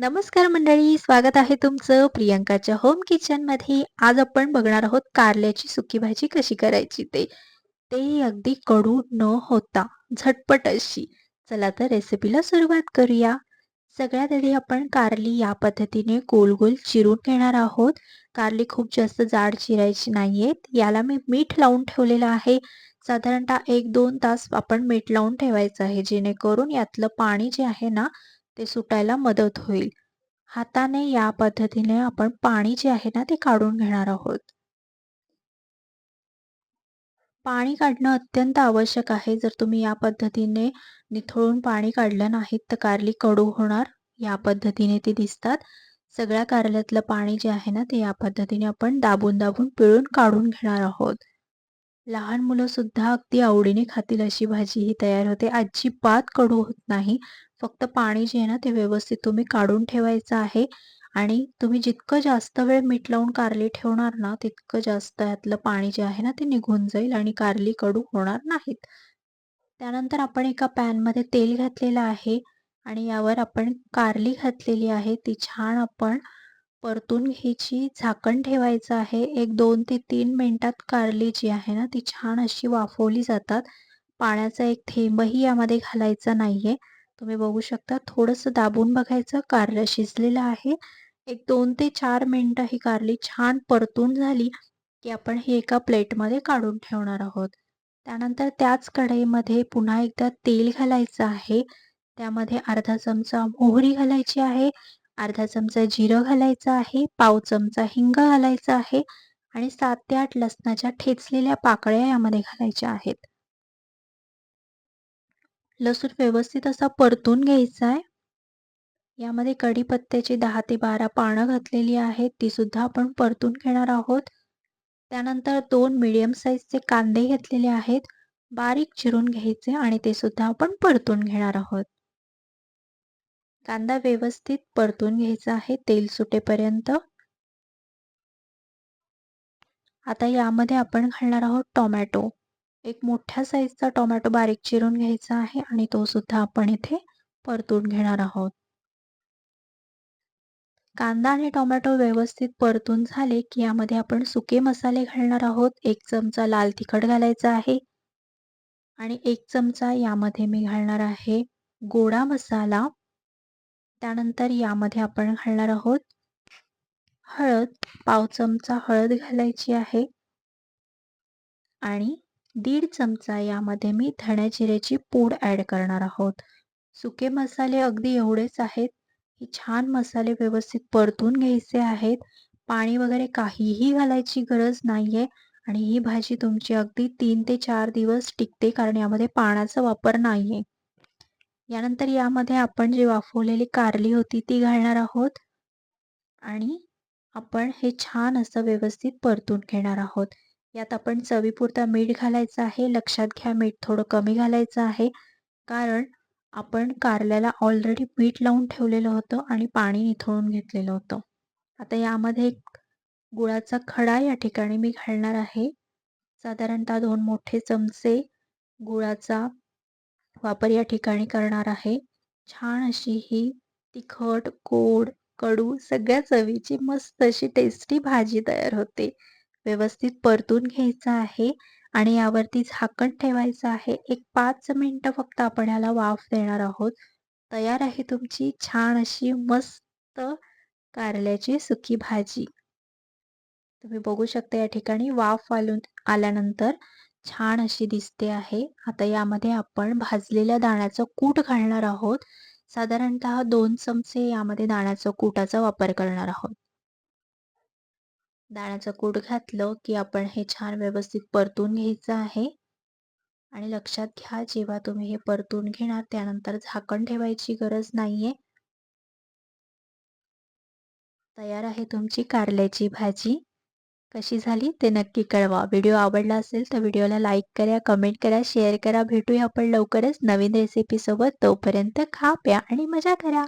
नमस्कार मंडळी स्वागत आहे तुमचं प्रियंकाच्या होम किचनमध्ये. आज आपण बघणार आहोत कारल्याची सुकी भाजी कशी करायची ते. ते अगदी कडू न होता झटपट अशी. चला तर रेसिपीला सुरुवात करूया. सगळ्यात आधी आपण कारली या पद्धतीने गोल गोल चिरून घेणार आहोत. कारली खूप जास्त जाड चिरायची नाहीयेत. याला मी मीठ लावून ठेवलेलं आहे. साधारणतः एक दोन तास आपण मीठ लावून ठेवायचं आहे जेणेकरून यातलं पाणी जे आहे ना ते सुटायला मदत होईल. हाताने या पद्धतीने आपण पाणी जे आहे ना ते काढून घेणार आहोत. पाणी काढणं अत्यंत आवश्यक आहे. जर तुम्ही या पद्धतीने निथळून पाणी काढलं नाहीत तर कारली कडू होणार. या पद्धतीने ती दिसतात. सगळ्या कारल्यातलं पाणी जे आहे ना ते या पद्धतीने आपण दाबून दाबून पिळून काढून घेणार आहोत. लहान मुलं सुद्धा अगदी आवडीने खातील अशी भाजी ही तयार होते. अजिबात कडू होत नाही. फक्त पाणी जे आहे ना ते व्यवस्थित तुम्ही काढून ठेवायचं आहे. आणि तुम्ही जितकं जास्त वेळ मीठ लावून कारली ठेवणार ना तितकं जास्त यातलं पाणी जे आहे ना ते निघून जाईल आणि कारली कडू होणार नाहीत. त्यानंतर आपण एका पॅनमध्ये तेल घातलेलं आहे आणि यावर आपण कारली घातलेली आहे. ती छान आपण परतून घ्यायची झाकण ठेवायचं आहे एक दोन ते तीन मिनटात कारली जी आहे ना ती छान अशी वाफवली जातात. पाण्याचा एक थेंबही यामध्ये घालायचा नाहीये. तुम्ही बघू शकता थोडंसं दाबून बघायचं कारलं शिजलेलं आहे. एक दोन ते चार मिनटं ही कारली छान परतून झाली की आपण ही एका प्लेटमध्ये काढून ठेवणार आहोत. त्यानंतर त्याच कढईमध्ये पुन्हा एकदा तेल घालायचं आहे. त्यामध्ये अर्धा चमचा मोहरी घालायची आहे. अर्धा चमचा जिरं घालायचं आहे पाव चमचा हिंग घालायचा आहे आणि सात ते आठ लसणाच्या ठेचलेल्या पाकळ्या यामध्ये घालायच्या आहेत. लसूण व्यवस्थित असा परतून घ्यायचा आहे. यामध्ये कढीपत्त्याची दहा ते बारा पानं घातलेली आहेत ती सुद्धा आपण परतून घेणार आहोत. त्यानंतर दोन मिडियम साईजचे कांदे घेतलेले आहेत बारीक चिरून घ्यायचे आणि ते सुद्धा आपण परतून घेणार आहोत. कांदा व्यवस्थित परतून घ्यायचा आहे तेल सुटेपर्यंत. आता यामध्ये आपण घालणार आहोत टोमॅटो. एक मोठ्या साईजचा टोमॅटो बारीक चिरून घ्यायचा आहे आणि तो सुद्धा आपण इथे परतून घेणार आहोत. कांदा आणि टोमॅटो व्यवस्थित परतून झाले की यामध्ये आपण सुके मसाले घालणार आहोत. एक चमचा लाल तिखट घालायचा आहे. आणि एक चमचा यामध्ये मी घालणार आहे गोडा मसाला. त्यानंतर यामध्ये आपण घालणार आहोत हळद. पाव चमचा हळद घालायची आहे. आणि दीड चमचा यामध्ये मी धण्या जिऱ्याची पूड ॲड करणार आहोत. सुके मसाले अगदी एवढेच आहेत. हे छान मसाले व्यवस्थित परतून घ्यायचे आहेत. पाणी वगैरे काहीही घालायची गरज नाहीये. आणि ही भाजी तुमची अगदी तीन ते चार दिवस टिकते कारण यामध्ये पाण्याचा वापर नाहीये. यानंतर यामध्ये आपण जी वाफवलेली कारली होती ती घालणार आहोत. आणि आपण हे छान असं व्यवस्थित परतून घेणार आहोत. यात आपण चवीपुरता मीठ घालायचं आहे. लक्षात घ्या मीठ थोडं कमी घालायचं आहे. कारण आपण कारल्याला ऑलरेडी मीठ लावून ठेवलेलं होतं आणि पाणी निथळून घेतलेलं होतं. आता यामध्ये एक गुळाचा खडा या ठिकाणी मी घालणार आहे. साधारणतः दोन मोठे चमचे गुळाचा वापर या ठिकाणी करणार आहे. छान अशी ही तिखट गोड कडू सगळ्या चवीची मस्त अशी टेस्टी भाजी तयार होते. व्यवस्थित परतून घ्यायचं आहे आणि यावरती झाकण ठेवायचं आहे. एक पाच मिनटं फक्त आपण याला वाफ देणार आहोत. तयार आहे तुमची छान अशी मस्त कारल्याची सुकी भाजी. तुम्ही बघू शकता या ठिकाणी वाफ आलून आल्यानंतर छान अशी दिसते आहे. आता यामध्ये आपण भाजलेल्या दाण्याचं कूट घालणार आहोत. साधारणतः दोन चमचे यामध्ये दाण्याचं कूटाचा वापर करणार आहोत. दाण्याचं कूट घातलं की आपण हे छान व्यवस्थित परतून घ्यायचं आहे. आणि लक्षात घ्या जेव्हा तुम्ही हे परतून घेणार त्यानंतर झाकण ठेवायची गरज नाहीये. तयार आहे तुमची कारल्याची भाजी. कशी झाली ते नक्की कळवा. व्हिडिओ आवडला असेल तर व्हिडिओला लाईक करा कमेंट करा शेअर करा. भेटूया आपण लवकरच नवीन रेसिपीसोबत तोपर्यंत खा प्या आणि मजा करा.